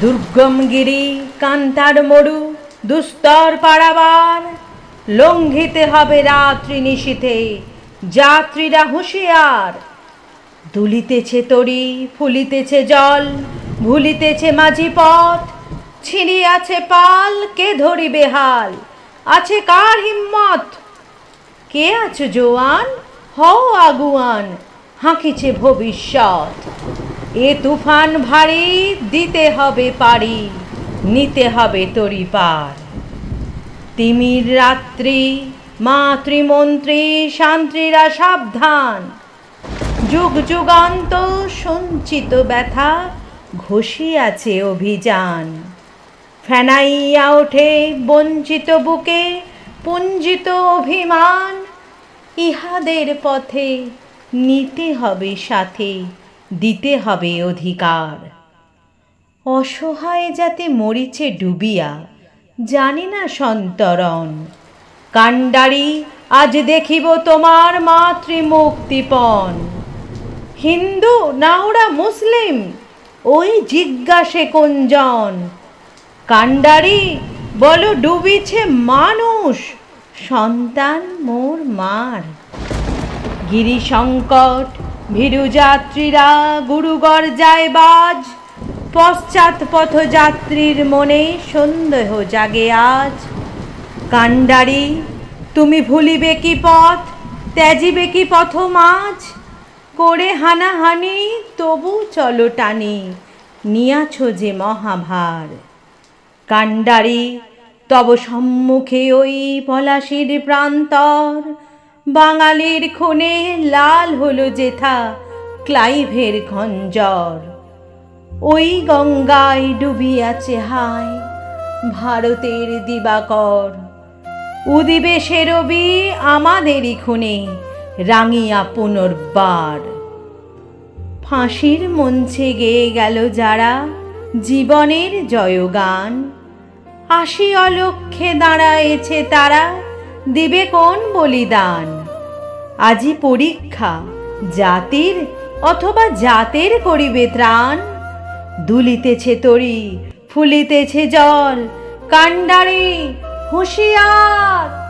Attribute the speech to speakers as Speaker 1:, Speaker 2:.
Speaker 1: দুর্গম গিরি কান্তার মরু দুস্তর পাড়াবার। লঙ্ঘিতে হবে রাত্রি নিশীথে, যাত্রীরা হুঁশিয়ার। দুলিতেছে তরি, ফুলিতেছে জল, ভুলিতেছে মাঝি পথ। ছিঁড়িয়াছে পাল, কে ধরিবে হাল? আছে কার হিম্মত? কে আছো জোয়ান? হও আগুয়ান, হাঁকিছে ভবিষ্যৎ। এ তুফান ভারী, দিতে হবে পারি, নিতে হবে তরি পার। তিমির রাত্রি, মাতৃমন্ত্রী, শান্ত্রীরা সাবধান। যুগ যুগান্ত সঞ্চিত ব্যথা ঘষিয়াছে অভিযান। ফেনাইয়া ওঠে বঞ্চিত বুকে, পুঞ্জিত অভিমান, ইহাদের পথে নিতে হবে সাথে দিতে হবে অধিকার। অসহায় যাতে মরিছে ডুবিয়া, জানি না সন্তরণ। কাণ্ডারি, আজ দেখিব তোমার মাতৃমুক্তিপণ। হিন্দু না ওরা মুসলিম, ওই জিজ্ঞাসে কোনজন কাণ্ডারি, বলো ডুবিছে মানুষ, সন্তান মোর মার। গিরি সংকট ভীরু যাত্রীরা গুরুগর যায় বাজ। পশ্চাৎ পথযাত্রীর মনে সন্দেহ জাগে আজ। কাণ্ডারি, তুমি ভুলিবে কি পথ, ত্যাজিবে কি পথ মাঝ? করে হানাহানি, তবু চলো টানি, নিয়াছ যে মহাভার। কাণ্ডারি, তব সম্মুখে ওই পলাশির প্রান্তর। বাঙালির খুনে লাল হলো যেথা, ক্লাইভের খঞ্জর ওই গঙ্গায় ডুবিয়াছে হায় ভারতের দিবাকর। উদিবে সে রবি আমাদেরই খুনে, রাঙিয়া পুনর্বার। ফাঁসির মঞ্চে গেয়ে গেল যারা জীবনের জয়গান, আশি অলক্ষে দাঁড়ায়েছে তারা দিবে কোন বলিদান? আজি পরীক্ষা, জাতির অথবা জাতের করিবে ত্রাণ। দুলিতেছে তরি, ফুলিতেছে জল, কাণ্ডারে, হুঁশিয়ার।